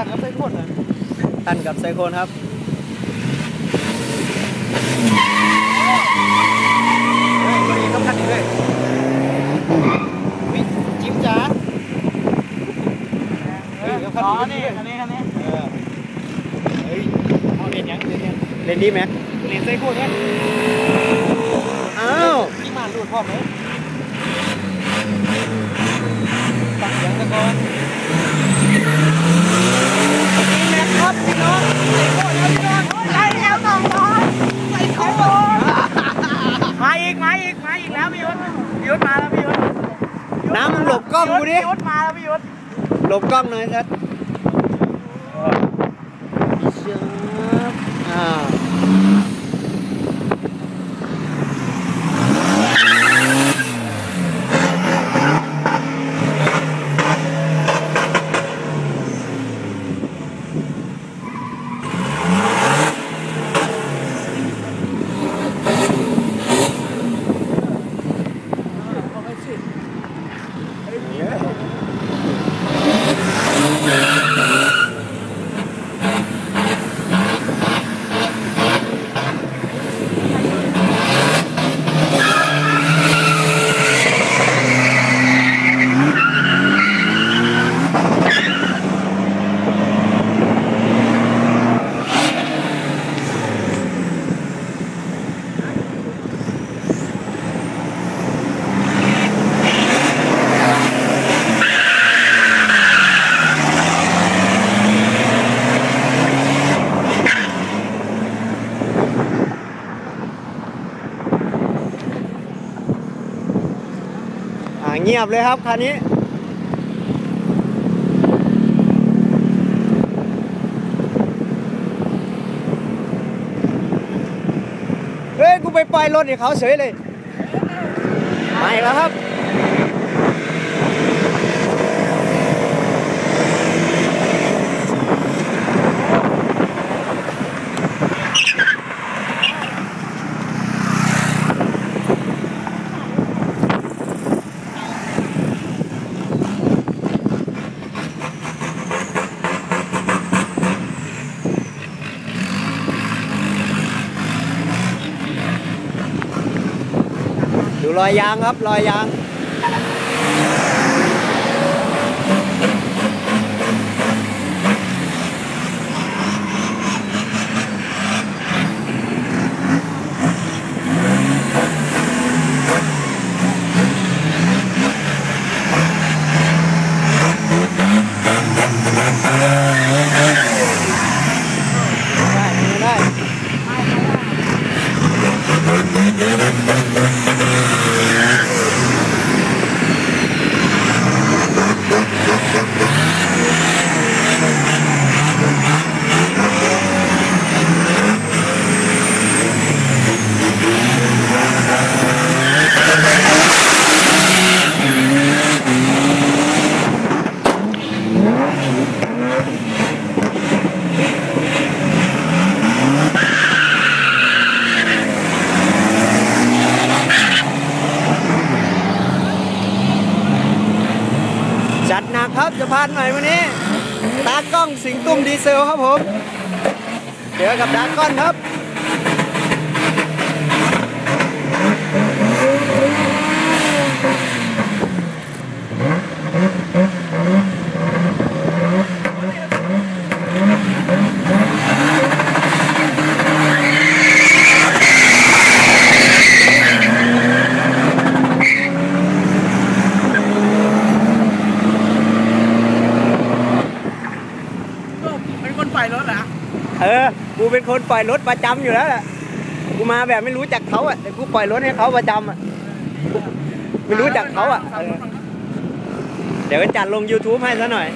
คันกับไซโคนครับเฮ้ยตัวนี้ต้องคันนี้ด้วยวิจิ๊บจ๋าเฮ้ยต้องคันอ๋อนี้นี่ด้วยคันนี้คันนี้เออเฮ้ยเอาเรียนยังเรียนยังเรนดี้แม็กเรียนไส้โคตรเนี่ยอ้าวที่มาดูดพ่อไหมฟังเสียงตะกอน แม็กครับพี่น้องใส่โคตรแล้วพี่น้องใส่แล้วน้องน้องใส่โคตรมาอีกมาอีกมาอีกแล้วพี่ยุทธพี่ยุทธมาแล้วพี่ยุทธ น้ำมึงหลบกล้องกูดิ พี่ยุทธมาแล้วพี่ยุทธ หลบกล้องหน่อยครับอ่า อ่า เงียบเลยครับคันนี้เฮ้ยกูไปปล่อยรถให้เขาเฉยเลยมาอีกแล้วครับ รอยยางครับรอยยาง พานใหม่วันนี้ตากล้องสิงตุ้มดีเซลครับผม เดี๋ยวกับดราก้อนครับ ล่อยรถเหรอ เออ กูเป็นคนปล่อยรถประจำอยู่แล้วแหละกูมาแบบไม่รู้จักเขาอะแต่กูปล่อยรถให้เขาประจำอะไม่รู้จักเขาอะเดี๋ยวจัดลง YouTube ให้ซะหน่อย